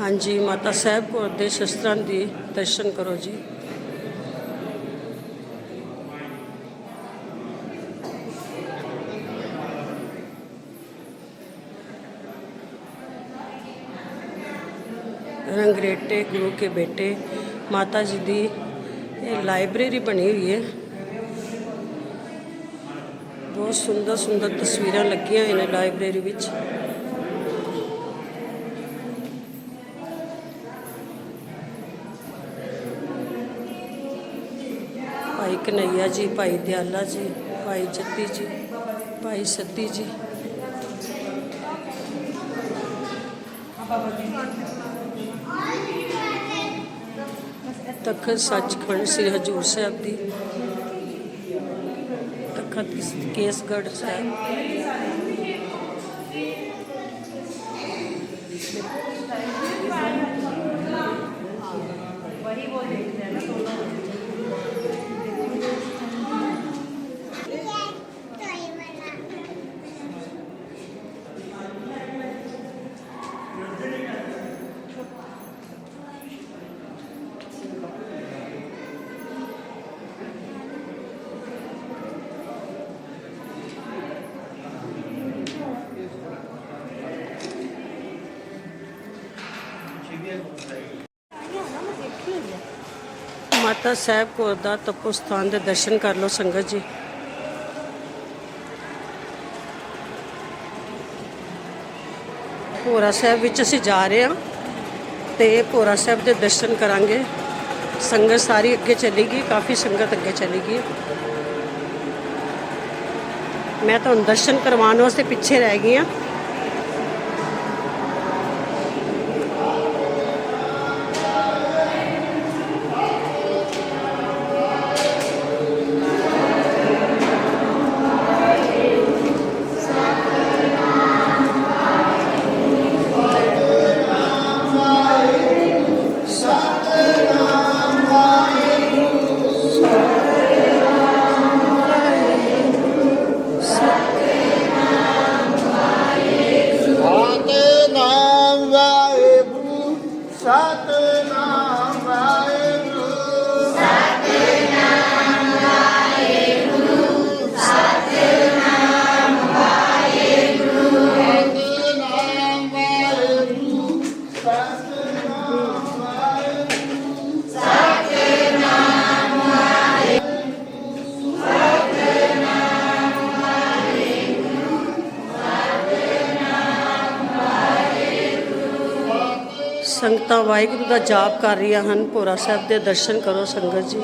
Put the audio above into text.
ਹਾਂਜੀ, ਮਾਤਾ ਸਾਹਿਬ ਕੌਰ ਦੇ ਸ਼ਸਤਰਾਂ ਦੀ ਦਰਸ਼ਨ ਕਰੋ ਜੀ। ਰੰਗਰੇਟੇ, ਗੁਰੂ ਕੇ ਬੇਟੇ, ਮਾਤਾ ਜੀ ਦੀ ਇਹ ਲਾਇਬ੍ਰੇਰੀ ਬਣੀ ਹੋਈ ਹੈ। ਬਹੁਤ ਸੁੰਦਰ ਸੁੰਦਰ ਤਸਵੀਰਾਂ ਲੱਗੀਆਂ ਹੋਈਆਂ ਨੇ ਲਾਇਬ੍ਰੇਰੀ ਵਿੱਚ। ਭਾਈ ਕਨਈਆ ਜੀ, ਭਾਈ ਦਿਆਲਾ ਜੀ, ਭਾਈ ਜੱਤੀ ਜੀ, ਭਾਈ ਸੱਤੀ ਜੀ। ਤਖਤ ਸੱਚਖੰਡ ਸ੍ਰੀ ਹਜੂਰ ਸਾਹਿਬ ਦੀ ਤਖਤ ਕੇਸਗੜ੍ਹ ਸਾਹਿਬ। ਮਾਤਾ ਸਾਹਿਬ ਕੌਰ ਦਾ ਤਪੋ ਸਥਾਨ ਦੇ ਦਰਸ਼ਨ ਕਰ ਲਓ ਸੰਗਤ ਜੀ। ਭੋਰਾ ਸਾਹਿਬ ਵਿੱਚ ਅਸੀਂ ਜਾ ਰਹੇ ਹਾਂ ਤੇ ਭੋਰਾ ਸਾਹਿਬ ਦੇ ਦਰਸ਼ਨ ਕਰਾਂਗੇ। ਸੰਗਤ ਸਾਰੀ ਅੱਗੇ ਚਲੀ ਗਈ, ਕਾਫੀ ਸੰਗਤ ਅੱਗੇ ਚਲੀ ਗਈ। ਮੈਂ ਤੁਹਾਨੂੰ ਦਰਸ਼ਨ ਕਰਵਾਉਣ ਵਾਸਤੇ ਪਿੱਛੇ ਰਹਿ ਗਈ ਹਾਂ। ਸੰਗਤਾਂ ਵਾਹਿਗੁਰੂ ਦਾ ਜਾਪ ਕਰ ਰਹੀਆਂ ਹਨ। ਭੋਰਾ ਸਾਹਿਬ ਦੇ ਦਰਸ਼ਨ ਕਰੋ ਸੰਗਤ ਜੀ।